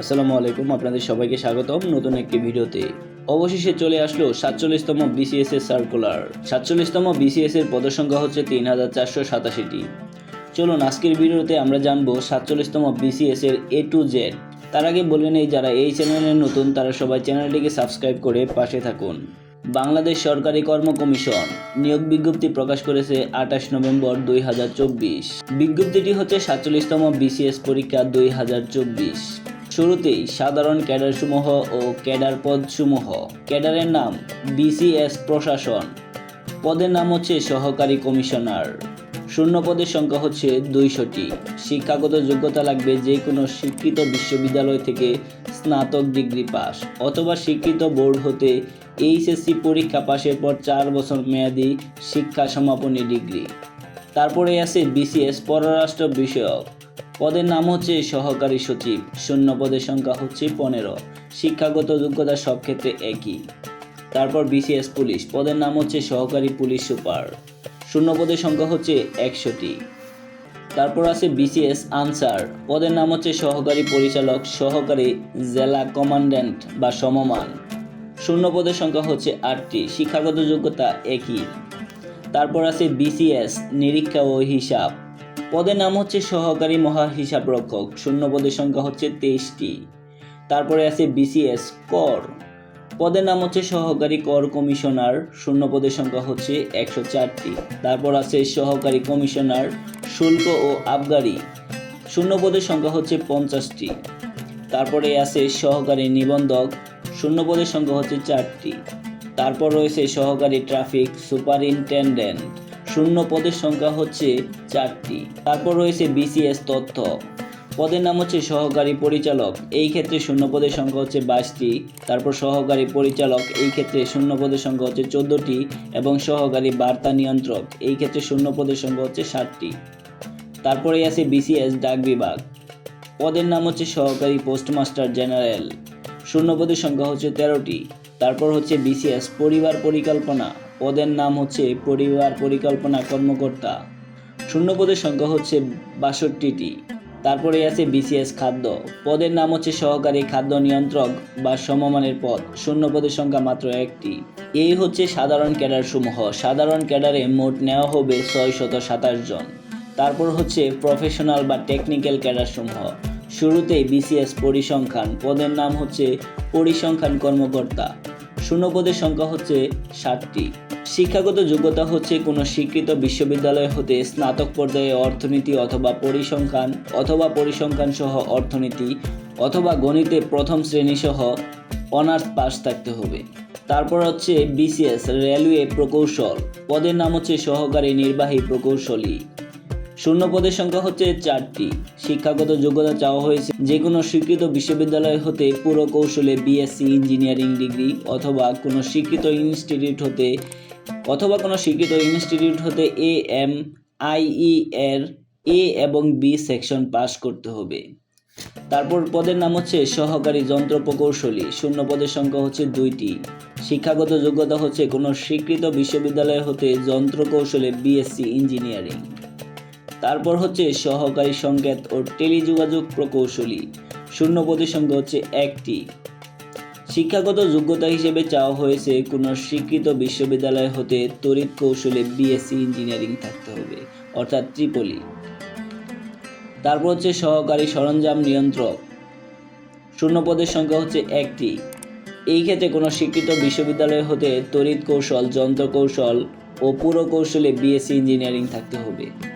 আসসালামু আলাইকুম, আপনাদের সবাইকে স্বাগতম নতুন একটি ভিডিওতে। অবশেষে চলে আসলো সাতচল্লিশতম বিসিএস এর সার্কুলার সাতচল্লিশতম বিসিএস এর পদসংখ্যা হচ্ছে তিন হাজার চারশো সাতাশিটি। চলুন, আজকের ভিডিওতে আমরা জানব সাতচল্লিশতম বিসিএস এর এ টু জেড তার আগে বলে নেই, যারা এই চ্যানেলে নতুন, তারা সবাই চ্যানেলটিকে সাবস্ক্রাইব করে পাশে থাকুন। বাংলাদেশ সরকারি কর্ম কমিশন নিয়োগ বিজ্ঞপ্তি প্রকাশ করেছে আঠাশ নভেম্বর দুই হাজার চব্বিশ। বিজ্ঞপ্তিটি হচ্ছে সাতচল্লিশতম বিসিএস পরীক্ষা দুই হাজার চব্বিশ। শুরুতেই সাধারণ ক্যাডারসমূহ ও ক্যাডার পদসমূহ। ক্যাডারের নাম বিসিএস প্রশাসন। পদের নাম হচ্ছে সহকারী কমিশনার। শূন্য পদের সংখ্যা হচ্ছে দুইশোটি। শিক্ষাগত যোগ্যতা লাগবে যে কোনো স্বীকৃত বিশ্ববিদ্যালয় থেকে স্নাতক ডিগ্রি পাস অথবা স্বীকৃত বোর্ড হতে এইচএসসি পরীক্ষা পাশের পর চার বছর মেয়াদি শিক্ষা সমাপনী ডিগ্রি। তারপরে আছে বিসিএস পররাষ্ট্র বিষয়ক। পদের নাম হচ্ছে সহকারী সচিব, শূন্য পদের সংখ্যা হচ্ছে পনেরো। শিক্ষাগত যোগ্যতা সব ক্ষেত্রে একই। তারপর বিসিএস পুলিশ, পদের নাম হচ্ছে সহকারী পুলিশ সুপার। শূন্য পদের সংখ্যা হচ্ছে একশোটি তারপর আছে বিসিএস আনসার, পদের নাম হচ্ছে সহকারী পরিচালক, সহকারী জেলা কমান্ড্যান্ট বা সমমান। শূন্য পদের সংখ্যা হচ্ছে আটটি, শিক্ষাগত যোগ্যতা একই। তারপর আছে বিসিএস, নিরীক্ষা ও হিসাব। পদের নাম হচ্ছে সহকারী মহা হিসাব রক্ষক শূন্য পদের সংখ্যা হচ্ছে তেইশটি। তারপরে আছে বিসিএস, কর। পদের নাম হচ্ছে সহকারী কর কমিশনার। শূন্য পদের সংখ্যা হচ্ছে একশো চারটি। তারপর আছে সহকারী কমিশনার, শুল্ক ও আবগারি। শূন্য পদের সংখ্যা হচ্ছে পঞ্চাশটি। তারপরে আছে সহকারী নিবন্ধক। শূন্য পদের সংখ্যা হচ্ছে চারটি। তারপর রয়েছে সহকারী ট্রাফিক সুপারিনটেন্ডেন্ট। শূন্য পদের সংখ্যা হচ্ছে চারটি। তারপর রয়েছে বিসিএস তথ্য। পদের নাম হচ্ছে সহকারী পরিচালক। এই ক্ষেত্রে শূন্য পদের সংখ্যা হচ্ছে বাইশটি। তারপর সহকারী পরিচালক। এই ক্ষেত্রে শূন্য পদের সংখ্যা হচ্ছে চোদ্দোটি এবং সহকারী বার্তা নিয়ন্ত্রক। এই ক্ষেত্রে শূন্য পদের সংখ্যা হচ্ছে ষাটটি। তারপরে আছে বিসিএস ডাক বিভাগ। পদের নাম হচ্ছে সহকারী পোস্টমাস্টার জেনারেল। শূন্য পদের সংখ্যা হচ্ছে তেরোটি। তারপর হচ্ছে বিসিএস পরিবার পরিকল্পনা। পদের নাম হচ্ছে পরিবার পরিকল্পনা কর্মকর্তা। শূন্য পদের সংখ্যা হচ্ছে বাষট্টিটি। তারপরে আছে বিসিএস খাদ্য। পদের নাম হচ্ছে সহকারী খাদ্য নিয়ন্ত্রক বা সমমানের পদ। শূন্য পদের সংখ্যা মাত্র একটি। এই হচ্ছে সাধারণ ক্যাডার সমূহ সাধারণ ক্যাডারে মোট নেওয়া হবে ছয় শত সাতাশ জন। তারপর হচ্ছে প্রফেশনাল বা টেকনিক্যাল ক্যাডার সমূহ শুরুতেই বিসিএস পরিসংখ্যান। পদের নাম হচ্ছে পরিসংখ্যান কর্মকর্তা। শূন্য পদের সংখ্যা হচ্ছে ষাটটি শিক্ষাগত যোগ্যতা হচ্ছে কোনো স্বীকৃত বিশ্ববিদ্যালয় হতে স্নাতক পর্যায়ে অর্থনীতি অথবা পরিসংখ্যান অথবা পরিসংখ্যান সহ অর্থনীতি অথবা গণিতে প্রথম শ্রেণি সহ অনার্স পাস থাকতে হবে। তারপর হচ্ছে বিসিএস রেলওয়ে প্রকৌশল। পদের নাম হচ্ছে সহকারী নির্বাহী প্রকৌশলী। শূন্য পদের সংখ্যা হচ্ছে চারটি। শিক্ষাগত যোগ্যতা চাওয়া হয়েছে যে কোনো স্বীকৃত বিশ্ববিদ্যালয় হতে পুরো কৌশলে বিএসসি, ইঞ্জিনিয়ারিং ডিগ্রি অথবা কোনো স্বীকৃত ইনস্টিটিউট হতে অথবা কোনো স্বীকৃত ইনস্টিটিউট হতে এ, এম আইই এর এ এবং বি সেকশন পাস করতে হবে। তারপর পদের নাম হচ্ছে সহকারী যন্ত্র প্রকৌশলী শূন্য পদের সংখ্যা হচ্ছে দুইটি। শিক্ষাগত যোগ্যতা হচ্ছে কোনো স্বীকৃত বিশ্ববিদ্যালয় হতে যন্ত্র কৌশলে বিএসসি, ইঞ্জিনিয়ারিং। তারপর হচ্ছে সহকারী সংকেত ও টেলিযোগাযোগ প্রকৌশলী। শূন্য পদের সংখ্যা হচ্ছে একটি। শিক্ষাগত যোগ্যতা হিসেবে চাওয়া হয়েছে কোনো স্বীকৃত বিশ্ববিদ্যালয় হতে তড়িৎ কৌশলে বিএসসি ইঞ্জিনিয়ারিং থাকতে হবে, অর্থাৎ ত্রিপলি। তারপর হচ্ছে সহকারী সরঞ্জাম নিয়ন্ত্রক। শূন্য পদের সংখ্যা হচ্ছে একটি। এই ক্ষেত্রে কোনো স্বীকৃত বিশ্ববিদ্যালয় হতে তড়িৎ কৌশল যন্ত্র কৌশল ও পুরকৌশলে বিএসসি ইঞ্জিনিয়ারিং থাকতে হবে।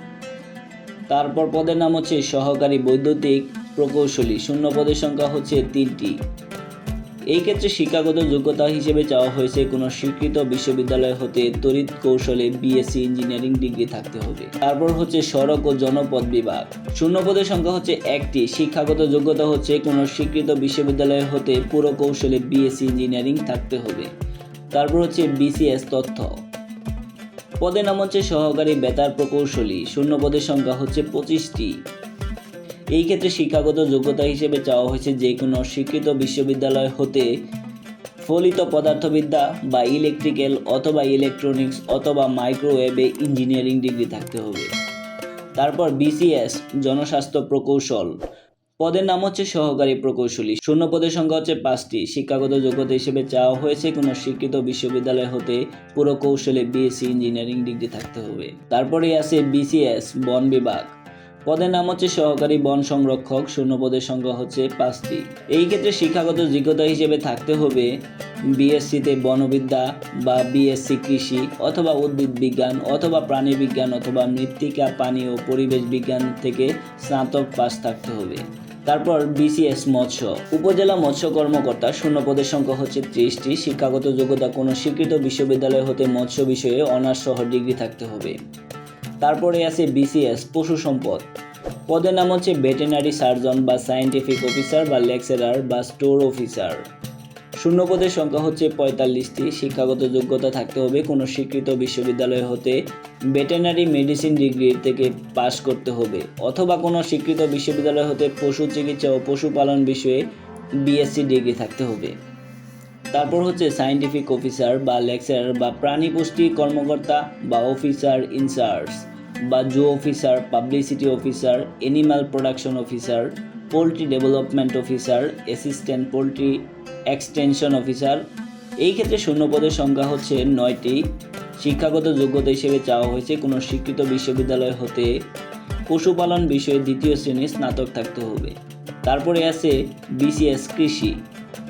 তারপর পদের নাম হচ্ছে সহকারী বৈদ্যুতিক প্রকৌশলী। শূন্য পদের সংখ্যা হচ্ছে তিনটি। এই ক্ষেত্রে শিক্ষাগত যোগ্যতা হিসেবে চাওয়া হয়েছে কোনো স্বীকৃত বিশ্ববিদ্যালয় হতে তড়িৎ কৌশলে বিএসসি ইঞ্জিনিয়ারিং ডিগ্রি থাকতে হবে। তারপর হচ্ছে সড়ক ও জনপদ বিভাগ। শূন্য পদের সংখ্যা হচ্ছে একটি। শিক্ষাগত যোগ্যতা হচ্ছে কোনো স্বীকৃত বিশ্ববিদ্যালয় হতে পুরো কৌশলে বিএসসি ইঞ্জিনিয়ারিং থাকতে হবে। তারপর হচ্ছে বিসিএস তথ্য। পদের নাম হচ্ছে সহকারী বেতার প্রকৌশলী। শূন্য পদের সংখ্যা হচ্ছে পঁচিশটি। এই ক্ষেত্রে শিক্ষাগত যোগ্যতা হিসেবে চাওয়া হয়েছে যে কোনো স্বীকৃত বিশ্ববিদ্যালয় হতে ফলিত পদার্থবিদ্যা বা ইলেকট্রিক্যাল অথবা ইলেকট্রনিক্স অথবা মাইক্রোওয়েভে ইঞ্জিনিয়ারিং ডিগ্রি থাকতে হবে। তারপর বিসিএস, জনস্বাস্থ্য প্রকৌশল। পদের নাম হচ্ছে সহকারী প্রকৌশলী। শূন্য পদের সংখ্যা হচ্ছে পাঁচটি। শিক্ষাগত যোগ্যতা হিসেবে চাওয়া হয়েছে কোনো স্বীকৃত বিশ্ববিদ্যালয় হতে পুরকৌশলে বিএসসি, ইঞ্জিনিয়ারিং ডিগ্রি থাকতে হবে। তারপরে আছে বিসিএস, বন বিভাগ। পদের নাম হচ্ছে সহকারী বন সংরক্ষক। শূন্য পদের সংখ্যা হচ্ছে পাঁচটি। এই ক্ষেত্রে শিক্ষাগত যোগ্যতা হিসেবে থাকতে হবে বিএসসিতে বনবিদ্যা বা বিএসসি কৃষি অথবা উদ্ভিদ বিজ্ঞান অথবা প্রাণী বিজ্ঞান অথবা মৃত্তিকা, পানি ও পরিবেশ বিজ্ঞান থেকে স্নাতক পাস থাকতে হবে। তারপর বিসিএস মৎস্য। উপজেলা মৎস্য কর্মকর্তা শূন্য পদের সংখ্যা হচ্ছে ত্রিশটি। শিক্ষাগত যোগ্যতা কোনো স্বীকৃত বিশ্ববিদ্যালয় হতে মৎস্য বিষয়ে অনার্স সহ ডিগ্রি থাকতে হবে। তারপরে আছে বিসিএস পশু সম্পদ। পদের নাম হচ্ছে ভেটেনারি সার্জন বা সায়েন্টিফিক অফিসার বা লেকচারার বা স্টোর অফিসার। শূন্য পদের সংখ্যা হচ্ছে পঁয়তাল্লিশটি। শিক্ষাগত যোগ্যতা থাকতে হবে কোনো স্বীকৃত বিশ্ববিদ্যালয় হতে। ভেটেনারি মেডিসিন ডিগ্রি থেকে পাশ করতে হবে অথবা কোনো স্বীকৃত বিশ্ববিদ্যালয় হতে পশু চিকিৎসা ও পশুপালন বিষয়ে বিএসসি ডিগ্রি থাকতে হবে। তারপর হচ্ছে সায়েন্টিফিক অফিসার বা লেকচারার বা প্রাণী পুষ্টি কর্মকর্তা বা অফিসার ইনচার্জ বা zoo officer, publicity officer, animal production officer, poultry development officer, assistant poultry extension officer এই ক্ষেত্রে শূন্য পদের সংখ্যা হচ্ছে নয়টি। শিক্ষাগত যোগ্যতা হিসেবে চাওয়া হয়েছে কোনো স্বীকৃত বিশ্ববিদ্যালয় হতে। পশুপালন বিষয়ে দ্বিতীয় শ্রেণির স্নাতক থাকতে হবে। তারপরে আছে বিসিএস কৃষি।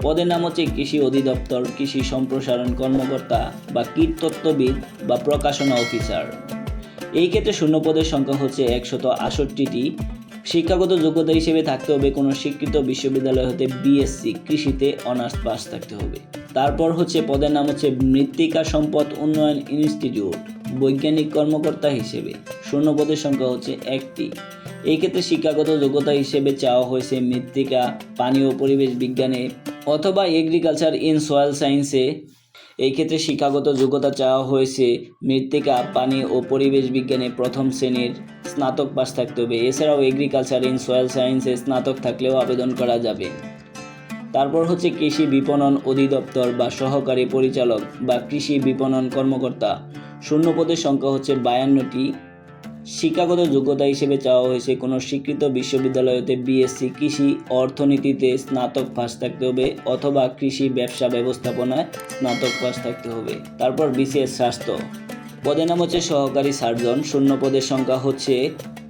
পদের নাম হচ্ছে কৃষি অধিদপ্তর, কৃষি সম্প্রসারণ কর্মকর্তা বা কীটতত্ত্ববিদ বা প্রকাশনা অফিসার। এই ক্ষেত্রে শূন্য পদের সংখ্যা হচ্ছে একশত আষট্টিটি। শিক্ষাগত যোগ্যতা হিসেবে থাকতে হবে, কোনো স্বীকৃত বিশ্ববিদ্যালয় হতে বিএসসি কৃষিতে অনার্স পাস থাকতে হবে। তারপর হচ্ছে পদের নাম হচ্ছে মৃত্তিকা সম্পদ উন্নয়ন ইনস্টিটিউট, বৈজ্ঞানিক কর্মকর্তা হিসেবে শূন্য পদের সংখ্যা হচ্ছে একটি। এই ক্ষেত্রে শিক্ষাগত যোগ্যতা হিসেবে চাওয়া হয়েছে মৃত্তিকা পানি ও পরিবেশ বিজ্ঞানে অথবা এগ্রিকালচার ইন সয়েল সায়েন্সে এই ক্ষেত্রে শিক্ষাগত যোগ্যতা চাওয়া হয়েছে মৃত্তিকা পানি ও পরিবেশ বিজ্ঞানে প্রথম শ্রেণির স্নাতক পাস থাকতে হবে। এছাড়াও এগ্রিকালচার ইন সয়েল সায়েন্সে স্নাতক থাকলেও আবেদন করা যাবে। তারপর হচ্ছে কৃষি বিপণন অধিদপ্তর বা সহকারী পরিচালক বা কৃষি বিপণন কর্মকর্তা। শূন্য পদের সংখ্যা হচ্ছে বায়ান্নটি। শিক্ষাগত যোগ্যতা হিসেবে চাওয়া হয়েছে কোনো স্বীকৃত বিশ্ববিদ্যালয়তে বিএসসি কৃষি অর্থনীতিতে স্নাতক পাস থাকতে হবে অথবা কৃষি ব্যবসা ব্যবস্থাপনায় স্নাতক পাস থাকতে হবে। তারপর বিসিএস স্বাস্থ্য। পদের নাম হচ্ছে সহকারী সার্জন, শূন্য পদের সংখ্যা হচ্ছে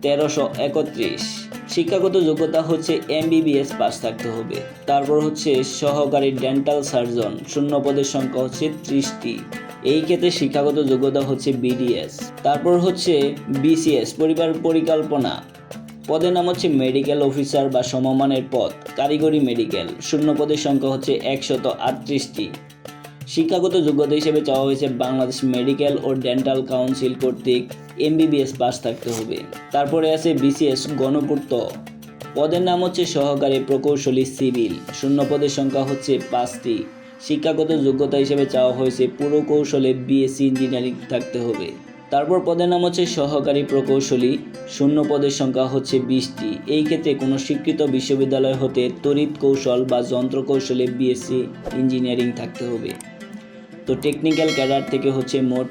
তেরোশো একত্রিশ। শিক্ষাগত যোগ্যতা হচ্ছে এমবিবিএস পাস থাকতে হবে। তারপর হচ্ছে সহকারী ডেন্টাল সার্জন, শূন্য পদের সংখ্যা হচ্ছে ত্রিশটি। এই ক্ষেত্রে শিক্ষাগত যোগ্যতা হচ্ছে বিডিএস। তারপর হচ্ছে বিসিএস, পরিবার পরিকল্পনা। পদের নাম হচ্ছে মেডিকেল অফিসার বা সমমানের পদ, কারিগরি মেডিকেল, শূন্য পদের সংখ্যা হচ্ছে একশত আটত্রিশটি। শিক্ষাগত যোগ্যতা হিসেবে চাওয়া হয়েছে বাংলাদেশ মেডিকেল ও ডেন্টাল কাউন্সিল কর্তৃক এমবিবিএস পাস থাকতে হবে। তারপরে আছে বিসিএস গণপূর্ত। পদের নাম হচ্ছে সহকারী প্রকৌশলী সিভিল। শূন্য পদের সংখ্যা হচ্ছে পাঁচটি। শিক্ষাগত যোগ্যতা হিসেবে চাওয়া হয়েছে পুরো কৌশলে বিএসসি ইঞ্জিনিয়ারিং থাকতে হবে। তারপর পদের নাম হচ্ছে সহকারী প্রকৌশলী। শূন্য পদের সংখ্যা হচ্ছে বিশটি। এই ক্ষেত্রে কোনো স্বীকৃত বিশ্ববিদ্যালয় হতে তড়িৎ কৌশল বা যন্ত্র কৌশলে বিএসসি ইঞ্জিনিয়ারিং থাকতে হবে। তো টেকনিক্যাল ক্যাডার থেকে হচ্ছে মোট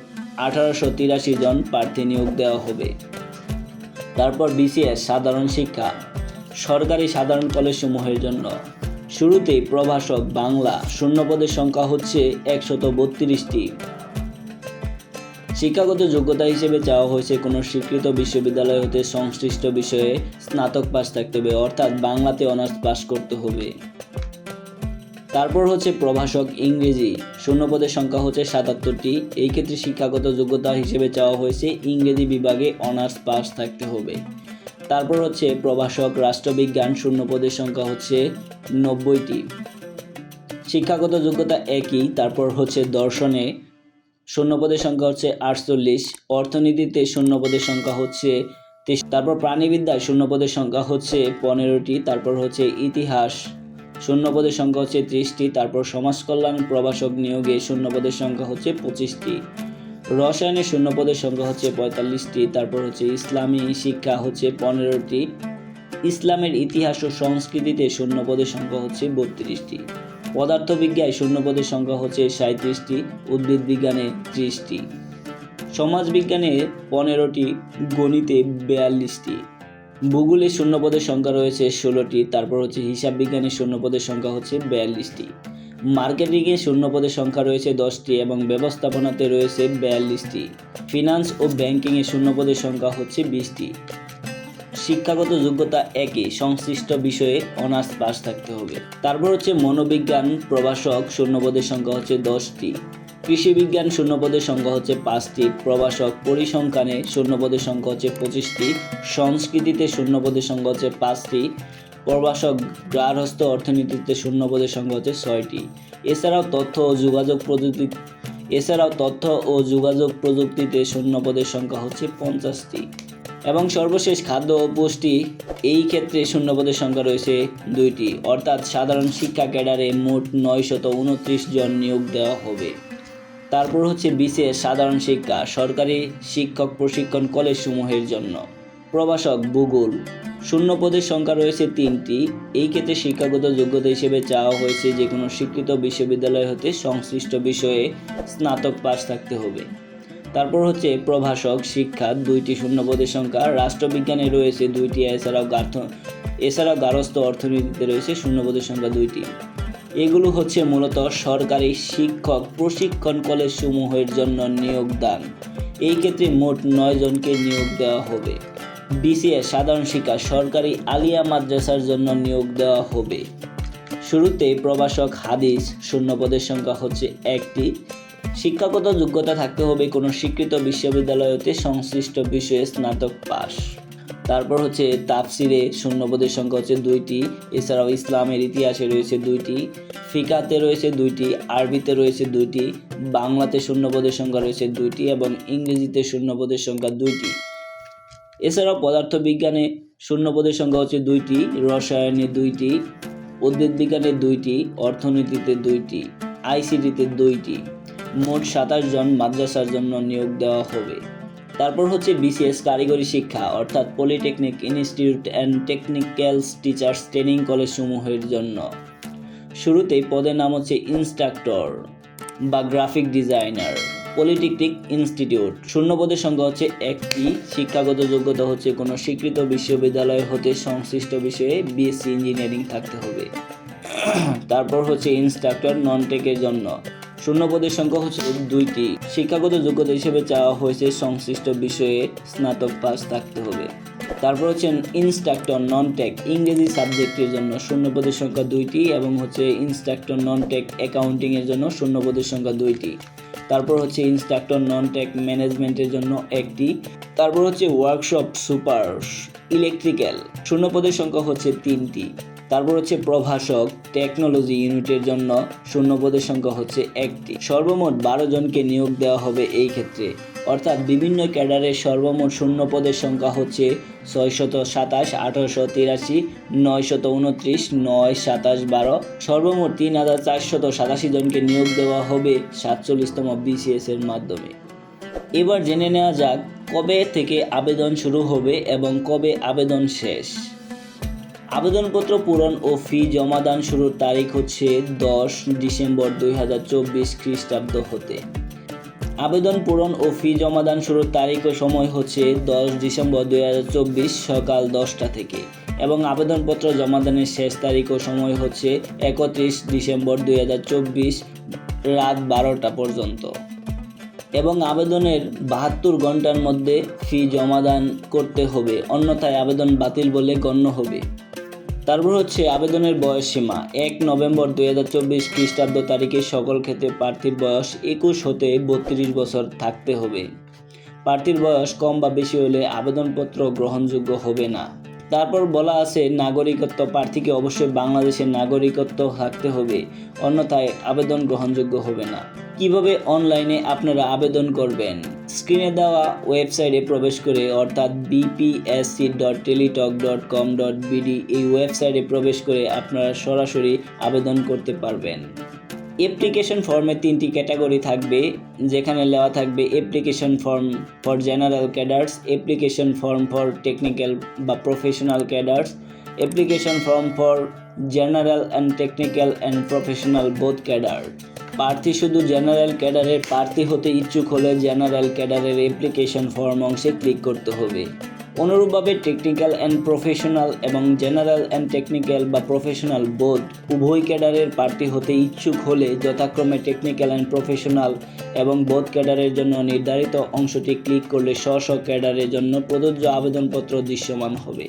আঠারোশো তিরাশি জন প্রার্থী নিয়োগ দেওয়া হবে। তারপর বিসিএস সাধারণ শিক্ষা, সরকারি সাধারণ কলেজসমূহের জন্য। শুরুতেই প্রভাষক বাংলা শূন্যপদের সংখ্যা হচ্ছে একশত বত্রিশটি। শিক্ষাগত যোগ্যতা হিসেবে চাওয়া হয়েছে কোনো স্বীকৃত বিশ্ববিদ্যালয় হতে সংশ্লিষ্ট বিষয়ে স্নাতক পাস থাকতে হবে, অর্থাৎ বাংলাতে অনার্স পাস করতে হবে। তারপর হচ্ছে প্রভাষক ইংরেজি। শূন্যপদের সংখ্যা হচ্ছে সাতাত্তরটি। এই ক্ষেত্রে শিক্ষাগত যোগ্যতা হিসেবে চাওয়া হয়েছে ইংরেজি বিভাগে অনার্স পাস থাকতে হবে। তারপর হচ্ছে প্রভাষক রাষ্ট্রবিজ্ঞান শূন্যপদের সংখ্যা হচ্ছে নব্বইটি। শিক্ষাগত যোগ্যতা একই, তারপর হচ্ছে দর্শনে শূন্যপদের সংখ্যা হচ্ছে আটচল্লিশ, অর্থনীতিতে শূন্যপদের সংখ্যা হচ্ছে তারপর প্রাণীবিদ্যায় শূন্যপদের সংখ্যা হচ্ছে পনেরোটি, তারপর হচ্ছে ইতিহাস শূন্যপদের সংখ্যা হচ্ছে ত্রিশটি, তারপর সমাজ কল্যাণ প্রভাষক নিয়োগে শূন্যপদের সংখ্যা হচ্ছে পঁচিশটি। রসায়নের শূন্যপদের সংখ্যা হচ্ছে পঁয়তাল্লিশটি, তারপর হচ্ছে ইসলামী শিক্ষা হচ্ছে পনেরোটি। ইসলামের ইতিহাস ও সংস্কৃতিতে শূন্যপদের সংখ্যা হচ্ছে বত্রিশটি। পদার্থবিজ্ঞায় শূন্যপদের সংখ্যা হচ্ছে সাঁত্রিশটি উদ্ভিদ বিজ্ঞানে ত্রিশটি। সমাজবিজ্ঞানে পনেরোটি, গণিতে বিয়াল্লিশটি। ভূগোলের শূন্যপদের সংখ্যা রয়েছে ষোলোটি, তারপর হচ্ছে হিসাব বিজ্ঞানের শূন্যপদের সংখ্যা হচ্ছে বিয়াল্লিশটি। মার্কেটিংয়ে শূন্যপদের সংখ্যা রয়েছে দশটি এবং ব্যবস্থাপনাতে রয়েছে বিয়াল্লিশটি। ফিনান্স ও ব্যাংকিংয়ে শূন্যপদের সংখ্যা হচ্ছে বিশটি। শিক্ষাগত যোগ্যতা একই, সংশ্লিষ্ট বিষয়ে অনার্স পাস থাকতে হবে। তারপর হচ্ছে মনোবিজ্ঞান প্রভাষক শূন্যপদের সংখ্যা হচ্ছে দশটি। কৃষি বিজ্ঞান শূন্যপদের সংখ্যা হচ্ছে পাঁচটি প্রবাসক পরিসংখ্যানে শূন্যপদের সংখ্যা হচ্ছে পঁচিশটি, সংস্কৃতিতে শূন্যপদের সংখ্যা হচ্ছে পাঁচটি প্রবাসক গার্হস্থ অর্থনীতিতে শূন্যপদের সংখ্যা হচ্ছে ছয়টি। এছাড়াও তথ্য ও যোগাযোগ প্রযুক্তি, এছাড়াও তথ্য ও যোগাযোগ প্রযুক্তিতে শূন্যপদের সংখ্যা হচ্ছে পঞ্চাশটি। এবং সর্বশেষ খাদ্য ও পুষ্টি, এই ক্ষেত্রে শূন্যপদের সংখ্যা রয়েছে দুইটি। অর্থাৎ সাধারণ শিক্ষা ক্যাডারে মোট নয়শত উনত্রিশ জন নিয়োগ দেওয়া হবে। তারপর হচ্ছে বিশেষ সাধারণ শিক্ষা, সরকারি শিক্ষক প্রশিক্ষণ কলেজ সমূহের জন্য। প্রভাষক ভূগোল শূন্য পদের সংখ্যা রয়েছে তিনটি। এই ক্ষেত্রে শিক্ষাগত যোগ্যতা হিসেবে চাওয়া হয়েছে যে কোনো স্বীকৃত বিশ্ববিদ্যালয় হতে সংশ্লিষ্ট বিষয়ে স্নাতক পাশ থাকতে হবে। তারপর হচ্ছে প্রভাষক শিক্ষা, দুইটি শূন্যপদের সংখ্যা। রাষ্ট্রবিজ্ঞানে রয়েছে দুইটি, এছাড়াও গার্থ, এছাড়াও গার্হস্থ অর্থনীতিতে রয়েছে শূন্যপদের সংখ্যা দুইটি। এগুলো হচ্ছে মূলত সরকারি শিক্ষক প্রশিক্ষণ কলেজ সমূহের জন্য নিয়োগদান। এই ক্ষেত্রে মোট নয় জনকে নিয়োগ দেওয়া হবে। বিসিএস সাধারণ শিক্ষা, সরকারি আলিয়া মাদ্রাসার জন্য নিয়োগ দেওয়া হবে। শুরুতে প্রবাসক হাদিস শূন্যপদের সংখ্যা হচ্ছে একটি। শিক্ষাগত যোগ্যতা থাকতে হবে কোনো স্বীকৃত বিশ্ববিদ্যালয়তে সংশ্লিষ্ট বিষয়ে স্নাতক পাস তারপর হচ্ছে তাফসিরে শূন্যপদের সংখ্যা হচ্ছে দুইটি, এছাড়াও ইসলামের ইতিহাসে রয়েছে দুইটি, ফিকাতে রয়েছে দুইটি, আরবিতে রয়েছে দুইটি, বাংলাতে শূন্যপদের সংখ্যা রয়েছে দুইটি এবং ইংরেজিতে শূন্যপদের সংখ্যা দুইটি। এছাড়াও পদার্থবিজ্ঞানে শূন্যপদের সংখ্যা হচ্ছে দুইটি, রসায়নে দুইটি উদ্ভিদ বিজ্ঞানে দুইটি, অর্থনীতিতে দুইটি, আইসিটিতে দুইটি। মোট সাতাশ জন মাদ্রাসার জন্য নিয়োগ দেওয়া হবে। তারপর হচ্ছে বিসিএস কারিগরি শিক্ষা, অর্থাৎ polytechnic institute and technicals teachers training college সমূহের জন্য। শুরুতেই পদের নাম হচ্ছে ইনস্ট্রাক্টর বা গ্রাফিক ডিজাইনার। পলিটেকনিক ইনস্টিটিউট শূন্য পদের সংখ্যা হচ্ছে একটি। শিক্ষাগত যোগ্যতা হচ্ছে কোনো স্বীকৃত বিশ্ববিদ্যালয় হতে সংশ্লিষ্ট বিষয়ে বিএসসি ইঞ্জিনিয়ারিং থাকতে হবে। তারপর হচ্ছে ইনস্ট্রাক্টর নন টেকের জন্য। শূন্য পদের সংখ্যা হচ্ছে দুইটি। শিক্ষাগত যোগ্যতা হিসেবে চাওয়া হয়েছে সংশ্লিষ্ট বিষয়ে স্নাতক পাস থাকতে হবে। তারপর হচ্ছে ইনস্ট্রাক্টর নন টেক ইংরেজি সাবজেক্টের জন্য শূন্য পদের সংখ্যা দুইটি এবং হচ্ছে ইনস্ট্রাক্টর নন টেক অ্যাকাউন্টিং এর জন্য শূন্য পদের সংখ্যা দুইটি। তারপর হচ্ছে ইনস্ট্রাক্টর নন টেক ম্যানেজমেন্টের জন্য একটি। তারপর হচ্ছে ওয়ার্কশপ সুপার ইলেকট্রিক্যাল শূন্য পদের সংখ্যা হচ্ছে তিনটি। তারপর হচ্ছে প্রভাষক টেকনোলজি ইউনিটের জন্য শূন্য পদের সংখ্যা হচ্ছে একটি। সর্বমোট বারো জনকে নিয়োগ দেওয়া হবে এই ক্ষেত্রে। অর্থাৎ বিভিন্ন ক্যাডারের সর্বমোট শূন্য পদের সংখ্যা হচ্ছে ছয়শত সাতাশ আঠারোশো তিরাশি, নয়শত উনত্রিশ নয় সাতাশ বারো। সর্বমোট তিন হাজার চারশত সাতাশি জনকে নিয়োগ দেওয়া হবে সাতচল্লিশতম বিসিএস এর মাধ্যমে। এবার জেনে নেওয়া যাক কবে থেকে আবেদন শুরু হবে এবং কবে আবেদন শেষ। আবেদনপত্র পূরণ ও ফি জমাদান শুরুর তারিখ হচ্ছে দশ ডিসেম্বর দুই হাজার চব্বিশ খ্রিস্টাব্দ হতে। আবেদন পূরণ ও ফি জমাদান শুরুর তারিখ ও সময় হচ্ছে দশ ডিসেম্বর দুই হাজার চব্বিশ সকাল দশটা থেকে এবং আবেদনপত্র জমাদানের শেষ তারিখ ও সময় হচ্ছে একত্রিশ ডিসেম্বর দুই হাজার চব্বিশ রাত বারোটা পর্যন্ত। এবং আবেদনের বাহাত্তর ঘণ্টার মধ্যে ফি জমাদান করতে হবে, অন্যথায় আবেদন বাতিল বলে গণ্য হবে। তারপর হচ্ছে আবেদনের বয়স সীমা। এক নভেম্বর দুই হাজার চব্বিশ খ্রিস্টাব্দ তারিখে সকল ক্ষেত্রে প্রার্থীর বয়স একুশ হতে বত্রিশ বছর থাকতে হবে। প্রার্থীর বয়স কম বা বেশি হলে আবেদনপত্র গ্রহণযোগ্য হবে না। তারপর বলা আছে, নাগরিকত্ব প্রার্থীকে অবশ্যই বাংলাদেশের নাগরিকত্ব থাকতে হবে, অন্যথায় আবেদন গ্রহণযোগ্য হবে না। কীভাবে অনলাইনে আপনারা আবেদন করবেন? স্ক্রিনে দেওয়া ওয়েবসাইটে প্রবেশ করে, অর্থাৎ BPSC dot Teletalk dot com dot BD এই ওয়েবসাইটে প্রবেশ করে আপনারা সরাসরি আবেদন করতে পারবেন। অ্যাপ্লিকেশন ফর্মে তিনটি ক্যাটাগরি থাকবে, যেখানে লেওয়া থাকবে application form for general cadres, application form for technical বা professional cadres, application form for general and technical and professional both cadre. প্রার্থী শুধু জেনারেল ক্যাডারের প্রার্থী হতে ইচ্ছুক হলে জেনারেল ক্যাডারের অ্যাপ্লিকেশন ফর্ম অংশে ক্লিক করতে হবে। অনুরূপভাবে টেকনিক্যাল অ্যান্ড প্রফেশনাল এবং জেনারেল অ্যান্ড টেকনিক্যাল বা প্রফেশনাল বোধ উভয় ক্যাডারের প্রার্থী হতে ইচ্ছুক হলে যথাক্রমে টেকনিক্যাল অ্যান্ড প্রফেশনাল এবং বোধ ক্যাডারের জন্য নির্ধারিত অংশটি ক্লিক করলে স্ব স্ব ক্যাডারের জন্য প্রযোজ্য আবেদনপত্র দৃশ্যমান হবে।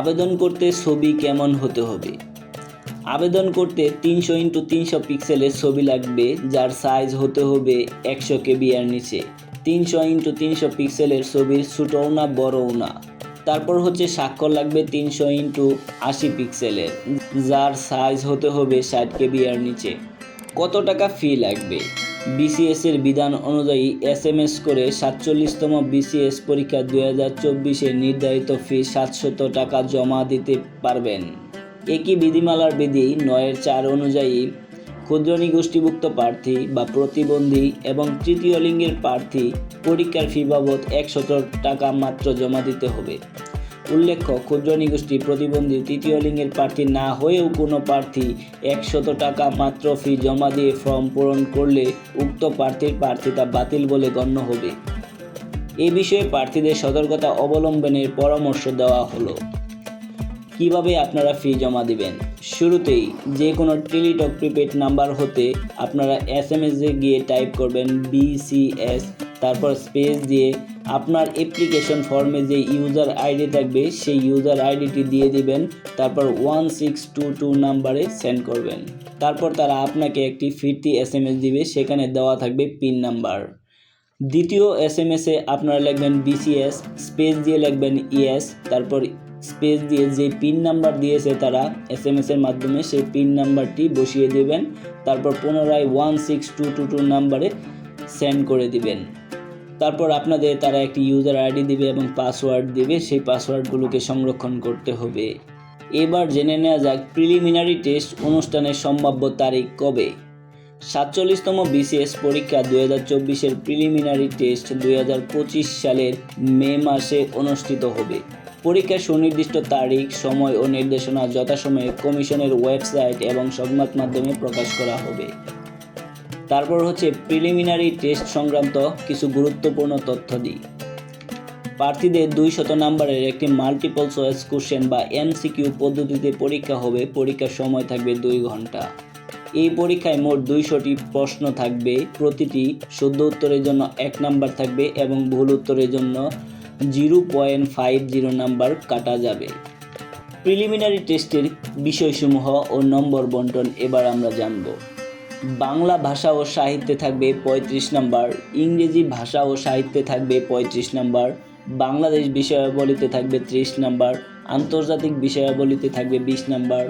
আবেদন করতে ছবি কেমন হতে হবে? আবেদন করতে তিনশো ইন্টু তিনশো পিক্সেলের ছবি লাগবে, যার সাইজ হতে হবে একশো কেবি এর নিচে। তিনশো ইন্টু তিনশো পিক্সেলের ছবির ছোটও না বড়ও না তারপর হচ্ছে স্বাক্ষর লাগবে তিনশো ইন্টু আশি পিক্সেলের, যার সাইজ হতে হবে ষাট কেবি এর নিচে। কত টাকা ফি লাগবে? বিসিএস এর বিধান অনুযায়ী এস এম এস করে সাতচল্লিশতম বিসিএস পরীক্ষা দুই হাজার চব্বিশে নির্ধারিত ফি সাতশত টাকা জমা দিতে পারবেন। একই বিধিমালার বিধি নয়ের চার অনুযায়ী ক্ষুদ্র নিগোষ্ঠীভুক্ত প্রার্থী বা প্রতিবন্ধী এবং তৃতীয় লিঙ্গের প্রার্থী পরীক্ষার ফি বাবদ একশত টাকা মাত্র জমা দিতে হবে। উল্লেখ্য ক্ষুদ্র নিগোষ্ঠী প্রতিবন্ধী তৃতীয় লিঙ্গের প্রার্থী না হয়েও কোনো প্রার্থী একশত টাকা মাত্র ফি জমা দিয়ে ফর্ম পূরণ করলে উক্ত প্রার্থীর প্রার্থিতা বাতিল বলে গণ্য হবে। এ বিষয়ে প্রার্থীদের সতর্কতা অবলম্বনের পরামর্শ দেওয়া হলো। কীভাবে আপনারা ফি জমা দিবেন? শুরুতেই যে কোনো টেলিটক প্রিপেড নাম্বার হতে আপনারা এস এম এস গিয়ে টাইপ করবেন বিসিএস তারপর স্পেস দিয়ে আপনার অ্যাপ্লিকেশন ফর্মে যে ইউজার আইডি থাকবে, সেই ইউজার আইডিটি দিয়ে দিবেন, তারপর ওয়ান সিক্স টু টু নাম্বারে সেন্ড করবেন। তারপর তারা আপনাকে একটি ফিরতি এস এম এস দিবে, সেখানে দেওয়া থাকবে পিন নাম্বার দ্বিতীয় এস এম এসে আপনারা লিখবেন বিসিএস স্পেস দিয়ে লিখবেন ইএস তারপর স্পেস দিয়ে যে পিন নাম্বার দিয়েছে তারা এস এম এর মাধ্যমে সেই পিন নাম্বারটি বসিয়ে দেবেন। তারপর পুনরায় one six two two two নাম্বারে সেন্ড করে দিবেন। তারপর আপনাদের তারা একটি ইউজার আইডি দিবে এবং পাসওয়ার্ড দিবে। সেই পাসওয়ার্ডগুলোকে সংরক্ষণ করতে হবে। এবার জেনে নেওয়া যাক প্রিলিমিনারি টেস্ট অনুষ্ঠানের সম্ভাব্য তারিখ কবে। সাতচল্লিশতম বিসিএস পরীক্ষা দুই হাজার চব্বিশের প্রিলিমিনারি টেস্ট দুই হাজার পঁচিশ সালের মে মাসে অনুষ্ঠিত হবে। পরীক্ষার সুনির্দিষ্ট তারিখ, সময় ও নির্দেশনা যথাসময়ে কমিশনের ওয়েবসাইট এবং সংবাদ মাধ্যমে প্রকাশ করা হবে। তারপর হচ্ছে প্রিলিমিনারি টেস্ট সংক্রান্ত কিছু গুরুত্বপূর্ণ তথ্য দিই। প্রার্থীদের দুই শত নম্বরের একটি মাল্টিপল চয়েস কোশ্চেন বা এমসিকিউ পদ্ধতিতে পরীক্ষা হবে, পরীক্ষার সময় থাকবে দুই ঘণ্টা। এই পরীক্ষায় মোট দুইশোটি প্রশ্ন থাকবে, প্রতিটি শুদ্ধ উত্তরের জন্য এক নাম্বার থাকবে এবং ভুল উত্তরের জন্য zero point five zero number কাটা যাবে। প্রিলিমিনারি টেস্টের বিষয়সমূহ ও নম্বর বন্টন এবার আমরা জানব। বাংলা ভাষা ও সাহিত্যে থাকবে পঁয়ত্রিশ নাম্বার, ইংরেজি ভাষা ও সাহিত্যে থাকবে পঁয়ত্রিশ নাম্বার, বাংলাদেশ বিষয়াবলিতে থাকবে ত্রিশ নাম্বার, আন্তর্জাতিক বিষয়াবলিতে থাকবে বিশ নাম্বার,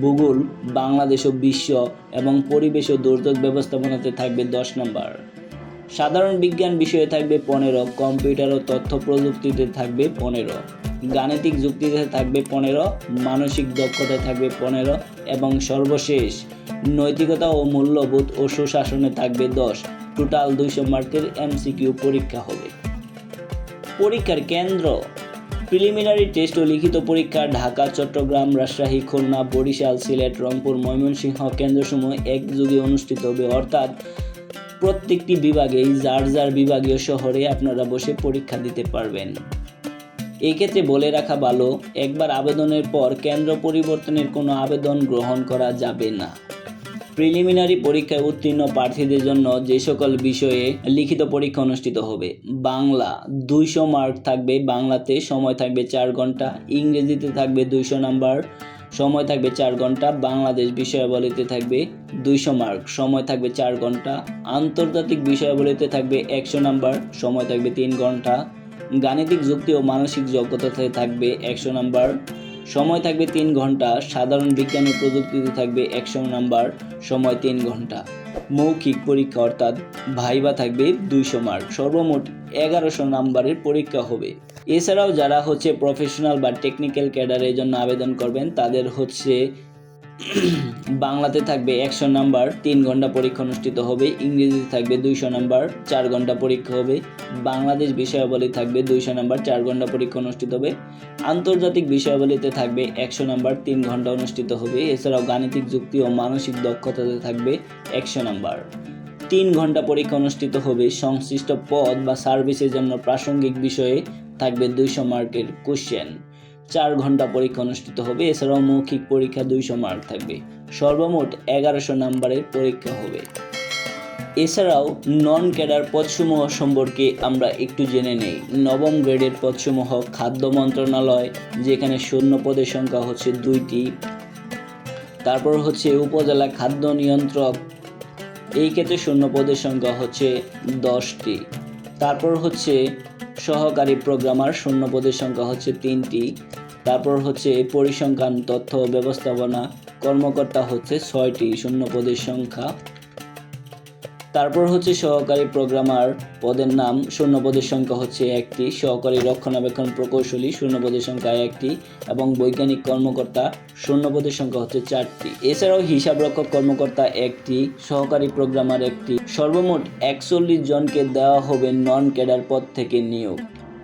ভূগোল, বাংলাদেশ ও বিশ্ব এবং পরিবেশ ও দুর্যোগ ব্যবস্থাপনাতে থাকবে দশ নাম্বার। সাধারণ বিজ্ঞান বিষয়ে থাকবে পনেরো, কম্পিউটার ও তথ্য প্রযুক্তিতে থাকবে পনেরো, গাণিতিক যুক্তিতে থাকবে পনেরো, মানসিক দক্ষতায় থাকবে পনেরো এবং সর্বশেষ, নৈতিকতা ও মূল্যবোধ ও সুশাসনে থাকবে দশ, টোটাল দুইশো মার্কের এমসিকিউ পরীক্ষা হবে। পরীক্ষার কেন্দ্র, প্রিলিমিনারি টেস্ট ও লিখিত পরীক্ষা, ঢাকা, চট্টগ্রাম, রাজশাহী, খুলনা, বরিশাল, সিলেট, রংপুর, ময়মনসিংহ কেন্দ্রসমূহ একযোগে অনুষ্ঠিত হবে, অর্থাৎ প্রত্যেকটি বিভাগেই যার যার বিভাগীয় শহরে আপনারা বসে পরীক্ষা দিতে পারবেন। এই ক্ষেত্রে বলে রাখা ভালো, একবার আবেদনের পর কেন্দ্র পরিবর্তনের কোনো আবেদন গ্রহণ করা যাবে না। প্রিলিমিনারি পরীক্ষায় উত্তীর্ণ প্রার্থীদের জন্য যে সকল বিষয়ে লিখিত পরীক্ষা অনুষ্ঠিত হবে, বাংলা দুইশো মার্ক থাকবে, বাংলাতে সময় থাকবে চার ঘণ্টা, ইংরেজিতে থাকবে দুইশো নাম্বার সময় থাকবে চার ঘণ্টা, বাংলাদেশ বিষয়াবলিতে থাকবে দুইশো মার্ক। সময় থাকবে চার ঘণ্টা, আন্তর্জাতিক বিষয়াবলিতে থাকবে একশো নাম্বার, সময় থাকবে তিন ঘণ্টা। গাণিতিক যুক্তি ও মানসিক যোগ্যতাতে থাকবে একশো নাম্বার। সময় থাকবে তিন ঘণ্টা, সাধারণ বিজ্ঞান ও প্রযুক্তিতে থাকবে একশো নাম্বার, সময় তিন ঘণ্টা। মৌখিক পরীক্ষা অর্থাৎ ভাইবা থাকবে দুইশো মার্ক। সর্বমোট এগারোশো নাম্বারের পরীক্ষা হবে। এছাড়াও যারা হচ্ছে প্রফেশনাল বা টেকনিক্যাল ক্যাডারের জন্য আবেদন করবেন, তাদের হচ্ছে বাংলাতে থাকবে একশো নাম্বার, তিন ঘণ্টা পরীক্ষা অনুষ্ঠিত হবে, ইংরেজিতে থাকবে দুইশো নাম্বার, চার ঘণ্টা পরীক্ষা হবে, বাংলাদেশ বিষয়াবলী থাকবে দুইশো নাম্বার, চার ঘণ্টা পরীক্ষা অনুষ্ঠিত হবে, আন্তর্জাতিক বিষয়াবলীতে থাকবে একশো নাম্বার, তিন ঘণ্টা অনুষ্ঠিত হবে, এছাড়াও গাণিতিক যুক্তি ও মানসিক দক্ষতাতে থাকবে একশো নাম্বার। তিন ঘণ্টা পরীক্ষা অনুষ্ঠিত হবে, সংশ্লিষ্ট পদ বা সার্ভিসের জন্য প্রাসঙ্গিক বিষয়ে থাকবে দুইশো মার্কের কোশ্চেন। চার ঘণ্টা পরীক্ষা অনুষ্ঠিত হবে, এছাড়াও মৌখিক পরীক্ষা দুইশো মার্ক থাকবে। সর্বমোট এগারোশো নাম্বারের পরীক্ষা হবে। এছাড়াও নন ক্যাডার পদসমূহ সম্পর্কে আমরা একটু জেনে নেই। নবম গ্রেডের পদসমূহ খাদ্য মন্ত্রণালয়, যেখানে শূন্য পদের সংখ্যা হচ্ছে দুইটি। তারপর হচ্ছে উপজেলা খাদ্য নিয়ন্ত্রক, এই ক্ষেত্রে শূন্য পদের সংখ্যা হচ্ছে দশটি। তারপর হচ্ছে সহকারী প্রোগ্রামার শূন্য পদের সংখ্যা হচ্ছে তিনটি। তারপর হচ্ছে পরিসংখ্যান, তথ্য ব্যবস্থাপনা কর্মকর্তা হচ্ছে ছয়টি শূন্য পদের সংখ্যা। তারপর হচ্ছে সহকারী প্রোগ্রামার পদের নাম শূন্য পদের সংখ্যা হচ্ছে একটি, সহকারী রক্ষণাবেক্ষণ প্রকৌশলী শূন্য পদের সংখ্যা একটি, এবং বৈজ্ঞানিক কর্মকর্তা শূন্য পদের সংখ্যা হচ্ছে চারটি। এছাড়াও হিসাবরক্ষক কর্মকর্তা একটি, সহকারী প্রোগ্রামার একটি। সর্বমোট একচল্লিশ জনকে দেওয়া হবে নন ক্যাডার পদ থেকে নিয়োগ।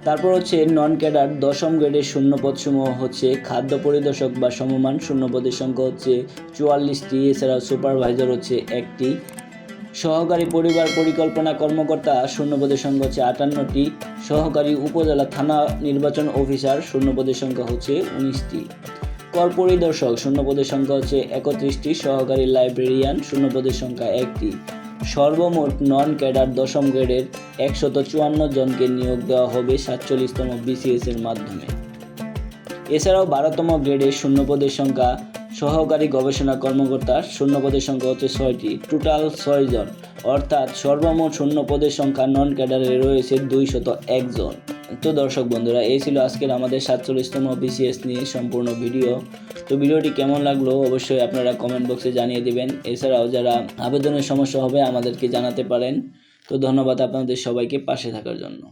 তারপর হচ্ছে নন ক্যাডার দশম গ্রেডের শূন্য পদসমূহ হচ্ছে খাদ্য পরিদর্শক বা সমমান। শূন্য পদের সংখ্যা হচ্ছে চুয়াল্লিশটি, এছাড়াও সুপারভাইজার হচ্ছে একটি। সহকারী পরিবার পরিকল্পনা কর্মকর্তা শূন্যপদের সংখ্যা হচ্ছে আটান্নটি। সহকারী উপজেলা থানা নির্বাচন অফিসার শূন্যপদের সংখ্যা হচ্ছে উনিশটি। কর পরিদর্শক শূন্যপদের সংখ্যা হচ্ছে একত্রিশটি। সহকারী লাইব্রেরিয়ান শূন্যপদের সংখ্যা একটি। সর্বমোট নন ক্যাডার দশম গ্রেডের একশত চুয়ান্ন জনকে নিয়োগ দেওয়া হবে সাতচল্লিশতম বিসিএস এর মাধ্যমে। এছাড়াও বারোতম গ্রেডে শূন্যপদের সংখ্যা সহকারী গবেষণা কর্মকর্তা শূন্যপদের সংখ্যা হচ্ছে ছয়টি। টোটাল ছয় জন। অর্থাৎ সর্বমোট শূন্যপদের সংখ্যা নন ক্যাডারে রয়েছে দুইশত একজন তো দর্শক বন্ধুরা, এই ছিল আজকের আমাদের সাতচল্লিশতম বিসিএস নিয়ে সম্পূর্ণ ভিডিও। তো ভিডিওটি কেমন লাগল অবশ্যই আপনারা কমেন্ট বক্সে জানিয়ে দিবেন। এছাড়াও যারা আবেদনের সমস্যা হবে আমাদেরকে জানাতে পারেন। তো ধন্যবাদ আপনাদের সবাইকে পাশে থাকার জন্য।